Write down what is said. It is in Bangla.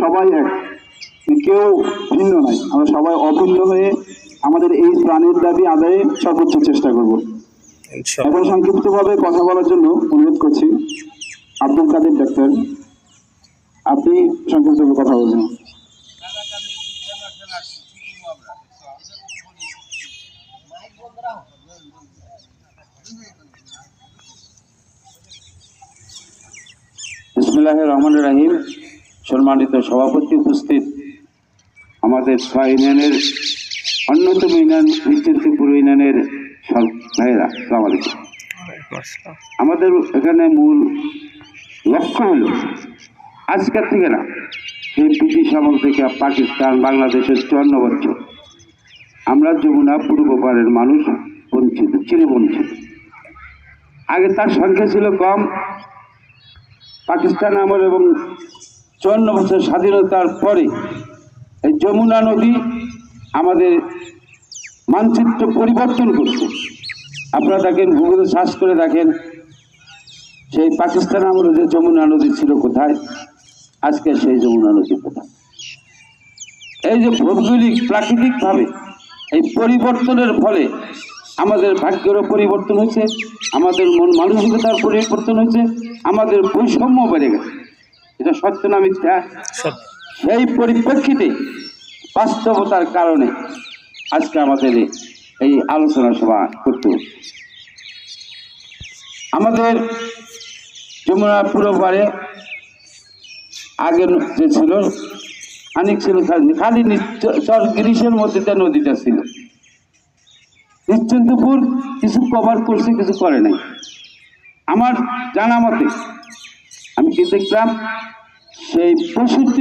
সবাই এক। কেউ ভিন্ন নয়। আমরা সবাই অভিন্ন হয়ে আমাদের এই প্রাণের দাবি আদায়ে সর্বোচ্চ চেষ্টা করব। ইনশাআল্লাহ এখন সংক্ষিপ্তভাবে কথা বলার জন্য অনুরোধ করছি আব্দুল কাদের ডাক্তার। আপনি সংক্ষিপ্তভাবে কথা বলবেন। বিসমুল্লাহ রহমান রাহিম। সম্মানিত সভাপতি উপস্থিত। আমাদের ছয় ইউনিয়নের অন্যতম ইউনিয়ন নিশ্চিন্তপুর ইউনিয়নের ভাইয়েরা সালাম আলাইকুম। আমাদের এখানে মূল লক্ষ্য হলো, আজকের থেকে না সেই ব্রিটিশ আমল থেকে পাকিস্তান, বাংলাদেশের চুয়ান্ন বছর। আমরা যমুনা পূর্ব পাড়ের মানুষ, বঞ্চিত চিরবঞ্চিত আগে তার সংখ্যা ছিল কম। পাকিস্তান আমল এবং চুয়ান্ন বছর স্বাধীনতার পরে এই যমুনা নদী আমাদের মানচিত্র পরিবর্তন করছে। আপনারা দেখেন গুগলে সার্চ করে দেখেন, সেই পাকিস্তান আমলে যে যমুনা নদী ছিল কোথায়? আজকে সেই যমুনা নদী কোথায়? এই যে ভৌগোলিক, প্রাকৃতিকভাবে এই পরিবর্তনের ফলে আমাদের ভাগ্যেরও পরিবর্তন হয়েছে, আমাদের মন মানসিকতার পরিবর্তন হয়েছে, আমাদের বৈষম্য বেড়ে গেছে। এটা সত্য না মিথ্যা? সেই পরিপ্রেক্ষিতে বাস্তবতার কারণে আজকে আমাদের এই আলোচনা সভা করতে আমাদের যমুনা পুরো পারে আগের যে ছিল খানিক ছিল খালি চর গ্রীষের মধ্যে যে নদীটা ছিল। নিশ্চিন্তপুর কিছু কভার করছে কিছু করে নাই। আমার জানা মতে আমি কি দেখলাম সেই পঁয়ষট্টি